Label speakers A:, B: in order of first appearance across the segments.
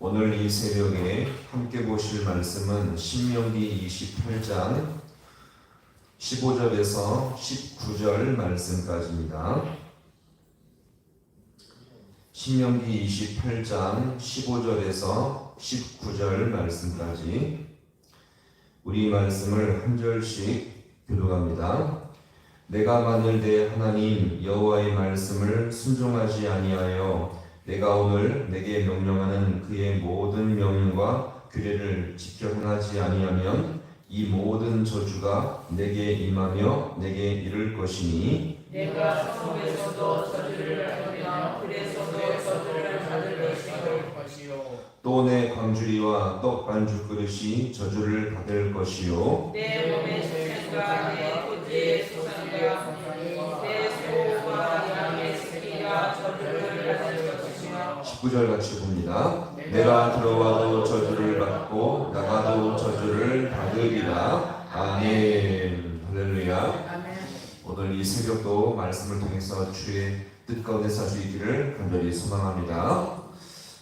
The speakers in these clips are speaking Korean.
A: 오늘 이 새벽에 함께 보실 말씀은 신명기 28장 15절에서 19절 말씀까지입니다. 신명기 28장 15절에서 19절 말씀까지 우리 말씀을 한 절씩 교독합니다. 내가 만일 내 하나님 여호와의 말씀을 순종하지 아니하여 내가 오늘 내게 명령하는 그의 모든 명령과 규례를 지켜 행하지 아니하면 이 모든 저주가 내게 임하며 내게 이를 것이니
B: 내가 성읍에서도 저주를 하며 그래서도 저주를 받을 것이요.
A: 또 내 광주리와 떡 반죽 그릇이 저주를 받을 것이요.
B: 내 몸의 소생과 내 토지의 소생과 내 소와 양의 새끼가 저주를 받을 것이며
A: 19절 같이 봅니다. 내가 들어와도 저주를 받고 나가도 저주를 받으리라. 아멘. 할렐루야. 오늘 이 새벽도 말씀을 통해서 주의 뜻 가운데 있기를 간절히 소망합니다.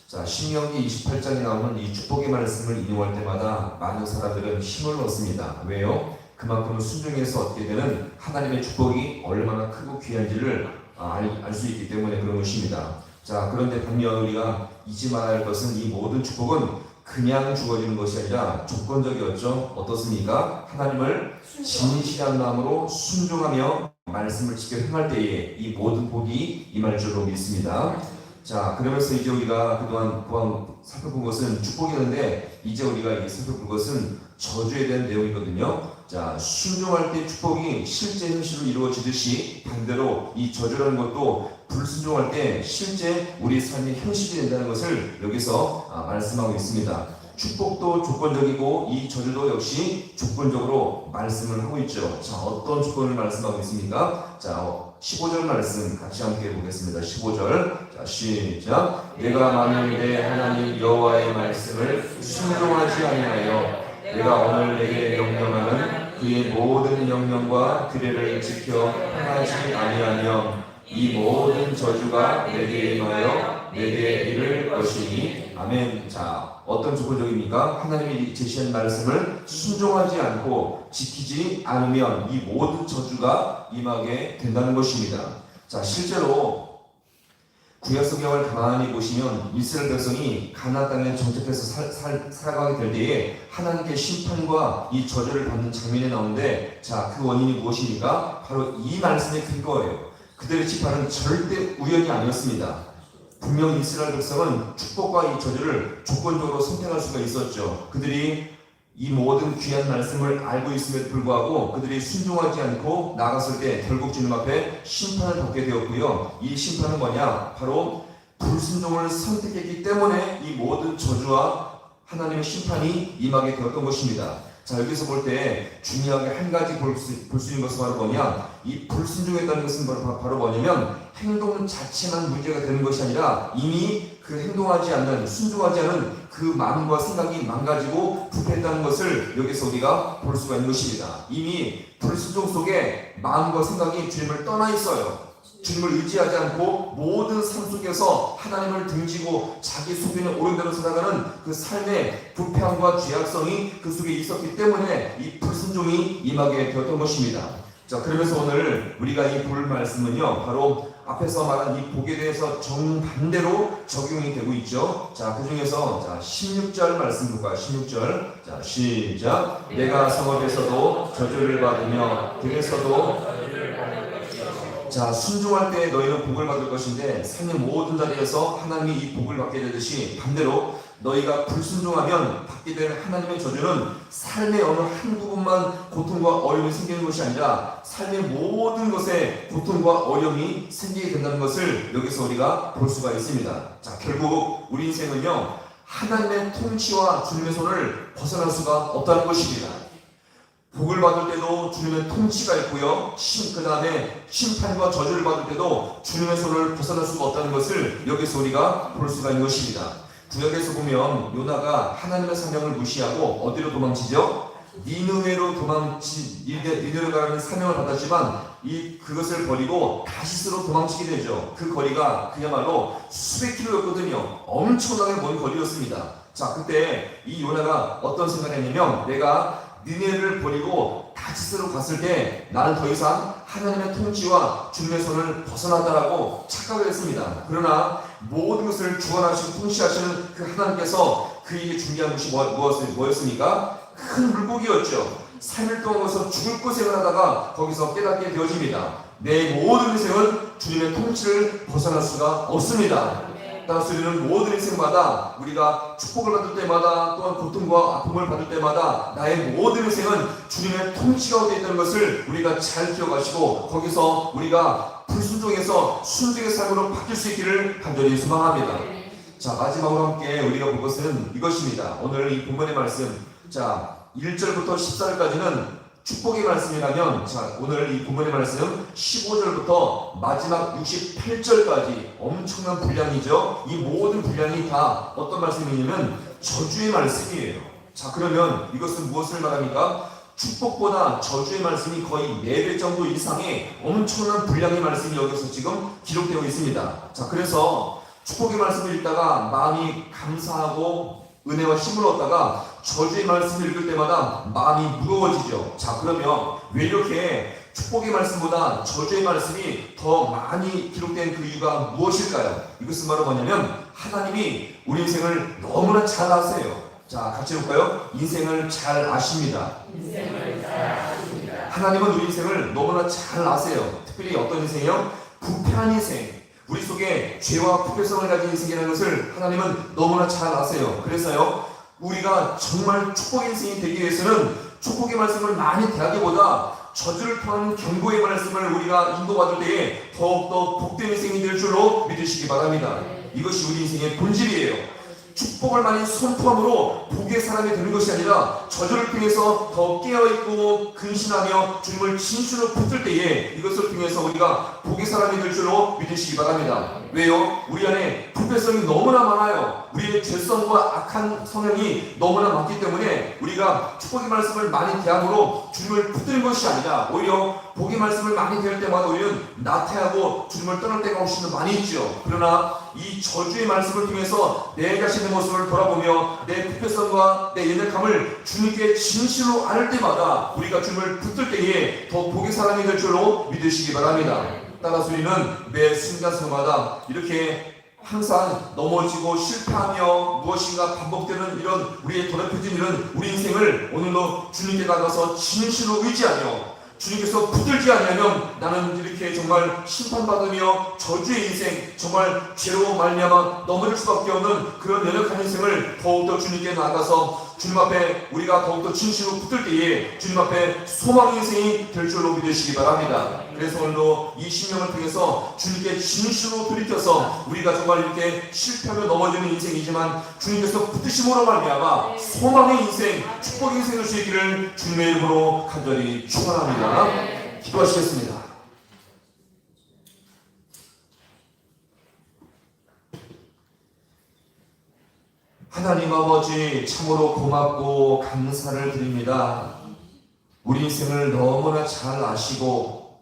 A: 자, 신명기 28장에 나오는 이 축복의 말씀을 인용할 때마다 많은 사람들은 힘을 얻습니다. 왜요? 그만큼 순종해서 얻게 되는 하나님의 축복이 얼마나 크고 귀한지를 알 수 있기 때문에 그런 것입니다. 자, 그런데 반면 우리가 잊지 말아야 할 것은 이 모든 축복은 그냥 주어지는 것이 아니라 조건적이었죠. 어떻습니까? 하나님을 진실한 마음으로 순종하며 말씀을 지켜 행할 때에 이 모든 복이 임할 줄로 믿습니다. 자, 그러면서 이제 우리가 그동안 보안 살펴본 것은 축복이었는데 이제 우리가 이제 살펴볼 것은 저주에 대한 내용이거든요. 자, 순종할 때 축복이 실제 현실로 이루어지듯이 반대로 이 저주라는 것도 불순종할 때 실제 우리 삶의 현실이 된다는 것을 여기서 아, 말씀하고 있습니다. 축복도 조건적이고 이 저주도 역시 조건적으로 말씀을 하고 있죠. 자, 어떤 조건을 말씀하고 있습니까? 자, 어, 15절 말씀 같이 함께 보겠습니다. 15절. 자, 시작. 내가 만일 내 하나님 여호와의 말씀을 순종하지 아니하여 내가 오늘 내게 명령하는 그의 모든 명령과 규례를 지켜 행하지 아니하면 이 모든 저주가 내게 임하여 내게 이를 것이니 아멘. 자, 어떤 조건적입니까? 하나님이 제시한 말씀을 순종하지 않고 지키지 않으면 이 모든 저주가 임하게 된다는 것입니다. 자, 실제로 구약 성경을 가만히 보시면 이스라엘 백성이 가나안 땅에 정착해서 살, 살, 살아가게 될 때에 하나님의 심판과 이 저주를 받는 장면이 나오는데 자, 그 원인이 무엇입니까? 바로 이 말씀의 근거예요. 그들의 심판은 절대 우연이 아니었습니다. 분명 이스라엘 백성은 축복과 이 저주를 조건적으로 선택할 수가 있었죠. 그들이 이 모든 귀한 말씀을 알고 있음에도 불구하고 그들이 순종하지 않고 나갔을 때 결국 주님 앞에 심판을 받게 되었고요. 이 심판은 뭐냐? 바로 불순종을 선택했기 때문에 이 모든 저주와 하나님의 심판이 임하게 되었던 것입니다. 자 여기서 볼 때 중요하게 한 가지 볼 수 볼 수 있는 것은 바로 뭐냐? 이 불순종했다는 것은 바로, 바로 뭐냐면 행동 자체만 문제가 되는 것이 아니라 이미 그 행동하지 않는 순종하지 않은 그 마음과 생각이 망가지고 부패했다는 것을 여기서 우리가 볼 수가 있는 것입니다. 이미 불순종 속에 마음과 생각이 주님을 떠나 있어요. 주님을 의지하지 않고 모든 삶 속에서 하나님을 등지고 자기 속에는 옳은 대로 살아가는 그 삶의 부패함과 죄악성이 그 속에 있었기 때문에 이 불순종이 임하게 되었던 것입니다. 자, 그러면서 오늘 우리가 이 볼 말씀은요, 바로 앞에서 말한 이 복에 대해서 정반대로 적용이 되고 있죠. 자, 그 중에서 자, 16절 말씀 볼까요? 16절. 자, 시작. 내가 성읍에서도 저주를 받으며 들에서도 자, 순종할 때 너희는 복을 받을 것인데 삶의 모든 자리에서 하나님이 이 복을 받게 되듯이 반대로 너희가 불순종하면 받게 될 하나님의 저주는 삶의 어느 한 부분만 고통과 어려움이 생기는 것이 아니라 삶의 모든 것에 고통과 어려움이 생기게 된다는 것을 여기서 우리가 볼 수가 있습니다. 자, 결국 우리 인생은요, 하나님의 통치와 주님의 손을 벗어날 수가 없다는 것입니다. 복을 받을 때도 주님의 통치가 있고요. 그 다음에 심판과 저주를 받을 때도 주님의 손을 벗어날 수가 없다는 것을 여기서 우리가 볼 수가 있는 것입니다. 구역에서 보면 요나가 하나님의 사명을 무시하고 어디로 도망치죠? 니느웨로 도망치 니느웨로 가는 사명을 받았지만 이 그것을 버리고 다시스로 도망치게 되죠. 그 거리가 그야말로 수백 킬로였거든요. 엄청나게 먼 거리였습니다. 자, 그때 이 요나가 어떤 생각을 했냐면 내가 니네를 버리고 다시스로 갔을 때 나는 더 이상 하나님의 통치와 손을 벗어났다라고 착각을 했습니다. 그러나 모든 것을 주관하시고 통치하시는 그 하나님께서 그에게 준비한 것이 뭐, 무엇, 뭐였습니까? 큰 물고기였죠. 3일 동안 거기서 죽을 고생을 하다가 거기서 깨닫게 되어집니다. 내 모든 인생은 주님의 통치를 벗어날 수가 없습니다. 우리는 모든 인생마다 우리가 축복을 받을 때마다 또한 고통과 아픔을 받을 때마다 나의 모든 인생은 주님의 통치가 되어 있다는 것을 우리가 잘 기억하시고 거기서 우리가 불순종에서 순종의 삶으로 바뀔 수 있기를 간절히 소망합니다. 자 마지막으로 함께 우리가 볼 것은 이것입니다. 오늘 이 본문의 말씀 자 1절부터 14절까지는 축복의 말씀이라면 자 오늘 이 본문의 말씀 15절부터 마지막 68절까지 엄청난 분량이죠. 이 모든 분량이 다 어떤 말씀이냐면 저주의 말씀이에요. 자 그러면 이것은 무엇을 말합니까? 축복보다 저주의 말씀이 거의 4배 정도 이상의 엄청난 분량의 말씀이 여기서 지금 기록되어 있습니다. 자 그래서 축복의 말씀을 읽다가 마음이 감사하고 은혜와 힘을 얻다가 저주의 말씀을 읽을 때마다 마음이 무거워지죠. 자, 그러면 왜 이렇게 축복의 말씀보다 저주의 말씀이 더 많이 기록된 그 이유가 무엇일까요? 이것은 바로 뭐냐면 하나님이 우리 인생을 너무나 잘 아세요. 자, 같이 볼까요? 인생을 잘 아십니다. 하나님은 우리 인생을 너무나 잘 아세요. 특별히 어떤 인생이요? 부패한 인생. 우리 속에 죄와 부패성을 가진 인생이라는 것을 하나님은 너무나 잘 아세요. 그래서요, 우리가 정말 축복의 인생이 되기 위해서는 축복의 말씀을 많이 대하기보다 저주를 통한 경고의 말씀을 우리가 인도받을 때에 더욱더 복된 인생이 될 줄로 믿으시기 바랍니다. 이것이 우리 인생의 본질이에요. 축복을 많이 선포함으로 복의 사람이 되는 것이 아니라 저주를 통해서 더 깨어있고 근신하며 주님을 진실로 붙들 때에 이것을 통해서 우리가 복의 사람이 될 줄로 믿으시기 바랍니다. 왜요? 우리 안에 불패성이 너무나 많아요. 우리의 죄성과 악한 성향이 너무나 많기 때문에 우리가 축복의 말씀을 많이 대함으로 주님을 붙드는 것이 아니라 오히려 복의 말씀을 많이 대할 때마다 우리는 나태하고 주님을 떠날 때가 훨씬 더 많이 있죠. 그러나 이 저주의 말씀을 통해서 내 자신의 모습을 돌아보며 내 부패성과 내 연약함을 주님께 진실로 안을 때마다 우리가 주님을 붙들 때에 더 복의 사람이 될 줄로 믿으시기 바랍니다. 따라서 우리는 매 순간순간마다 이렇게 항상 넘어지고 실패하며 무엇인가 반복되는 이런 우리의 더럽혀진 이런 우리 인생을 오늘도 주님께 나가서 진실로 의지하며 주님께서 붙들지 아니하면 나는 이렇게 정말 심판받으며 저주의 인생 정말 죄로 말미암아 넘어질 수밖에 없는 그런 연약한 인생을 더욱더 주님께 나가서 주님 앞에 우리가 더욱더 진실로 붙들 때에 주님 앞에 소망 인생이 될 줄로 믿으시기 바랍니다. 그래서 오늘도 이 신명을 통해서 주님께 진실로 돌이켜서 우리가 정말 이렇게 실패하며 넘어지는 인생이지만 주님께서 붙드심으로 말미암아 소망의 인생, 축복의 인생을 주시기를 주님의 이름으로 간절히 축원합니다. 기도하시겠습니다. 하나님 아버지 참으로 고맙고 감사를 드립니다. 우리 인생을 너무나 잘 아시고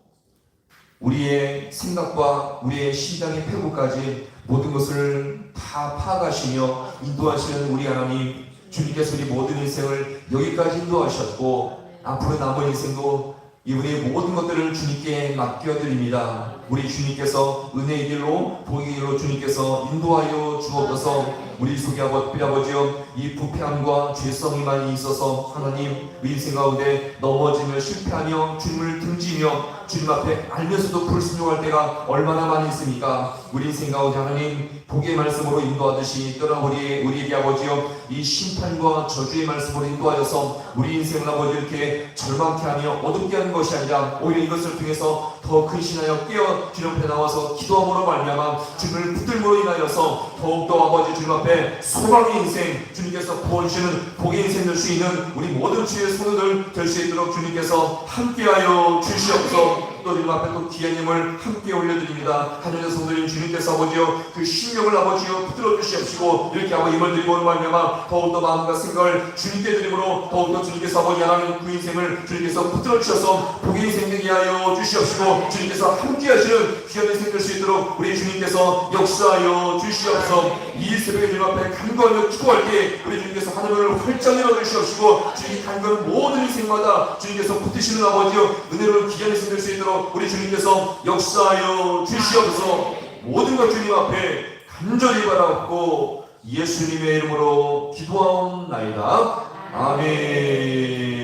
A: 우리의 생각과 우리의 심장의 패고까지 모든 것을 다 파악하시며 인도하시는 우리 하나님 주님께서 우리 모든 인생을 여기까지 인도하셨고 앞으로 남은 인생도 이 우리의 모든 것들을 주님께 맡겨드립니다. 우리 주님께서 은혜의 길로 복의 길로 주님께서 인도하여 주옵소서 우리 속에 아버- 우리 아버지여 이 부패함과 죄성이 많이 있어서 하나님 우리 인생 가운데 넘어지며 실패하며 주님을 등지며 주님 앞에 알면서도 불순종할 때가 얼마나 많이 있습니까? 우리 인생 가운데 하나님 복의 말씀으로 인도하듯이 또한 우리 우리에게 아버지여 이 심판과 저주의 말씀으로 인도하여서 우리 인생을 아버지 이렇게 절망케 하며 어둡게 하는 것이 아니라 오히려 이것을 통해서 더 근신하여 깨어 주님 앞에 나와서 기도함으로 말미암아 주님을 붙들므로 인하여서 더욱더 아버지 주님 앞에 소망의 인생 주님께서 부어주시는 복의 인생 될 수 있는 우리 모든 주의 성도들 될 수 있도록 주님께서 함께하여 주시옵소서 또 주님 앞에 또 기아님을 함께 올려드립니다. 하늘의 성도님 주님께서 아버지요 그 신명을 아버지요 붙들어 주시옵시고 이렇게 아버지 임을 드리고 오는 말미암아 더욱더 마음과 생각을 주님께 드림으로 더욱더 주님께서 아버지 하나님 그 인생을 주님께서 붙들어 주셔서 복의 인생 되게 하여 주시옵시고 주님께서 함께 하시는 귀한 인생 될수 있도록 우리 주님께서 역사하여 주시옵소서 이 새벽에 주님 앞에 간구하며 기도할 때 우리 주님께서 하늘을 활짝 열어 주시옵시고 주님 간구하는 모든 인생마다 주님께서 붙드시는 아버지요 은혜로 귀한 인생 될수 있도록 우리 주님께서 역사하여 주시옵소서. 모든 것 주님 앞에 간절히 바라옵고 예수님의 이름으로 기도하옵나이다. 아멘